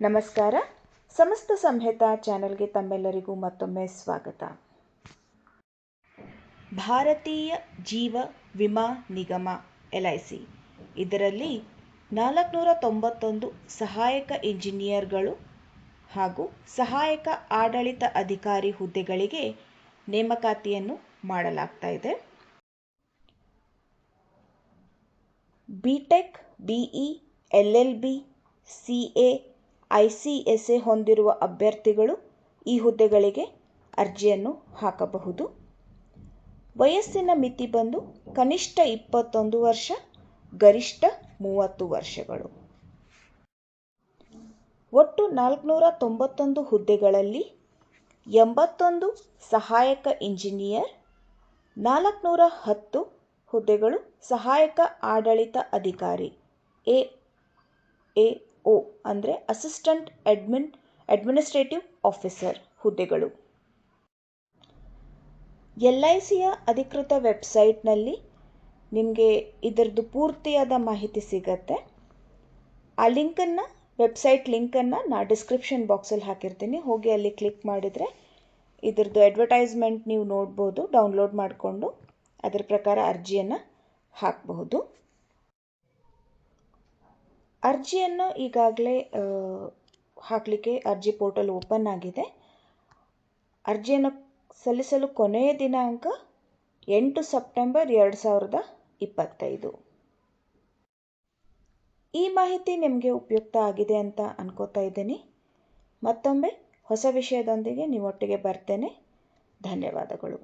ನಮಸ್ಕಾರ. ಸಮಸ್ತ ಸಂಹಿತ ಚಾನೆಲ್ಗೆ ತಮ್ಮೆಲ್ಲರಿಗೂ ಮತ್ತೊಮ್ಮೆ ಸ್ವಾಗತ. ಭಾರತೀಯ ಜೀವ ವಿಮಾ ನಿಗಮ, ಎಲ್ ಐ ಸಿ. ಇದರಲ್ಲಿ ನಾಲ್ಕುನೂರ ತೊಂಬತ್ತೊಂದು ಸಹಾಯಕ ಇಂಜಿನಿಯರ್ಗಳು ಹಾಗೂ ಸಹಾಯಕ ಆಡಳಿತ ಅಧಿಕಾರಿ ಹುದ್ದೆಗಳಿಗೆ ನೇಮಕಾತಿಯನ್ನು ಮಾಡಲಾಗ್ತಾ ಇದೆ. B Tech B E L L B, C A I C S A ಹೊಂದಿರುವ ಅಭ್ಯರ್ಥಿಗಳು ಈ ಹುದ್ದೆಗಳಿಗೆ ಅರ್ಜಿಯನ್ನು ಹಾಕಬಹುದು. ವಯಸ್ಸಿನ ಮಿತಿ ಬಂದು ಕನಿಷ್ಠ ಇಪ್ಪತ್ತೊಂದು ವರ್ಷ, ಗರಿಷ್ಠ ಮೂವತ್ತು ವರ್ಷಗಳು. ಒಟ್ಟು ನಾಲ್ಕುನೂರ ತೊಂಬತ್ತೊಂದು ಹುದ್ದೆಗಳಲ್ಲಿ ಎಂಬತ್ತೊಂದು ಸಹಾಯಕ ಇಂಜಿನಿಯರ್, ನಾಲ್ಕುನೂರ ಹತ್ತು ಹುದ್ದೆಗಳು ಸಹಾಯಕ ಆಡಳಿತ ಅಧಿಕಾರಿ ಎ ಎ ಒ ಅಂದರೆ ಅಸಿಸ್ಟೆಂಟ್ ಅಡ್ಮಿನ್ ಅಡ್ಮಿನಿಸ್ಟ್ರೇಟಿವ್ ಆಫೀಸರ್ ಹುದ್ದೆಗಳು. ಎಲ್ ಐ ಸಿಯ ಅಧಿಕೃತ ವೆಬ್ಸೈಟ್ನಲ್ಲಿ ನಿಮಗೆ ಇದರದ್ದು ಪೂರ್ತಿಯಾದ ಮಾಹಿತಿ ಸಿಗತ್ತೆ. ಆ ಲಿಂಕನ್ನು ವೆಬ್ಸೈಟ್ ಲಿಂಕನ್ನು ನಾ ಡಿಸ್ಕ್ರಿಪ್ಷನ್ ಬಾಕ್ಸಲ್ಲಿ ಹಾಕಿರ್ತೀನಿ. ಹೋಗಿ ಅಲ್ಲಿ ಕ್ಲಿಕ್ ಮಾಡಿದರೆ ಇದ್ರದ್ದು ಅಡ್ವರ್ಟೈಸ್ಮೆಂಟ್ ನೀವು ನೋಡ್ಬೋದು ಡೌನ್ಲೋಡ್ ಮಾಡಿಕೊಂಡು ಅದರ ಪ್ರಕಾರ ಅರ್ಜಿಯನ್ನು ಹಾಕಬಹುದು. ಅರ್ಜಿಯನ್ನು ಈಗಾಗಲೇ ಹಾಕಲಿಕ್ಕೆ ಅರ್ಜಿ ಪೋರ್ಟಲ್ ಓಪನ್ ಆಗಿದೆ. ಅರ್ಜಿಯನ್ನು ಸಲ್ಲಿಸಲು ಕೊನೆಯ ದಿನಾಂಕ ಎಂಟು ಸೆಪ್ಟೆಂಬರ್ ಎರಡು ಸಾವಿರದ ಇಪ್ಪತ್ತೈದು. ಈ ಮಾಹಿತಿ ನಿಮಗೆ ಉಪಯುಕ್ತ ಆಗಿದೆ ಅಂತ ಅನ್ಕೋತಾ ಇದ್ದೀನಿ. ಮತ್ತೊಮ್ಮೆ ಹೊಸ ವಿಷಯದೊಂದಿಗೆ ನಿಮ್ಮೊಟ್ಟಿಗೆ ಬರ್ತೇನೆ. ಧನ್ಯವಾದಗಳು.